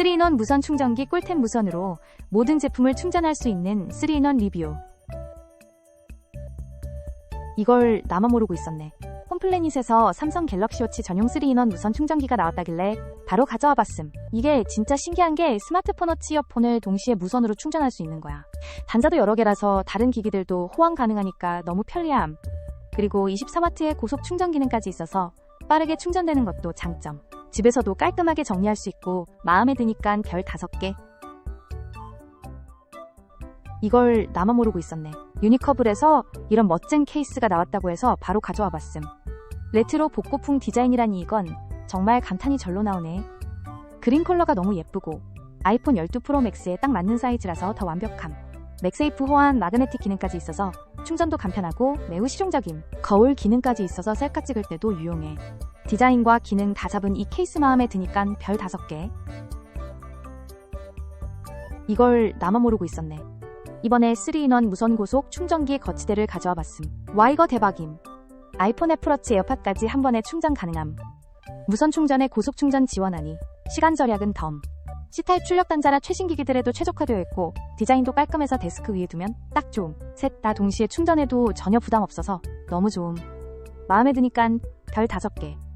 3인원 무선 충전기 꿀템 무선으로 모든 제품을 충전할 수 있는 3인원 리뷰. 이걸 나만 모르고 있었네. 홈플래닛에서 삼성 갤럭시 워치 전용 3인원 무선 충전기가 나왔다길래 바로 가져와 봤음. 이게 진짜 신기한 게 스마트폰 워치 이어폰을 동시에 무선으로 충전할 수 있는 거야. 단자도 여러 개라서 다른 기기들도 호환 가능하니까 너무 편리함. 그리고 24W의 고속 충전 기능까지 있어서 빠르게 충전되는 것도 장점. 집에서도 깔끔하게 정리할 수 있고 마음에 드니까 별 5개. 이걸 나만 모르고 있었네. 유니커블에서 이런 멋진 케이스가 나왔다고 해서 바로 가져와 봤음. 레트로 복고풍 디자인이라니 이건 정말 감탄이 절로 나오네. 그린 컬러가 너무 예쁘고 아이폰 12 프로 맥스에 딱 맞는 사이즈라서 더 완벽함. 맥세이프 호환 마그네틱 기능까지 있어서 충전도 간편하고 매우 실용적임. 거울 기능까지 있어서 셀카 찍을 때도 유용해. 디자인과 기능 다 잡은 이 케이스 마음에 드니깐 별 5개. 이걸 나만 모르고 있었네. 이번에 3인원 무선 고속 충전기 거치대를 가져와 봤음. 와 이거 대박임. 아이폰 애플워치 에어팟까지 한 번에 충전 가능함. 무선 충전에 고속 충전 지원하니 시간 절약은 덤. C타입 출력 단자라 최신 기기들에도 최적화되어 있고 디자인도 깔끔해서 데스크 위에 두면 딱 좋음. 셋 다 동시에 충전해도 전혀 부담 없어서 너무 좋음. 마음에 드니깐 별 5개.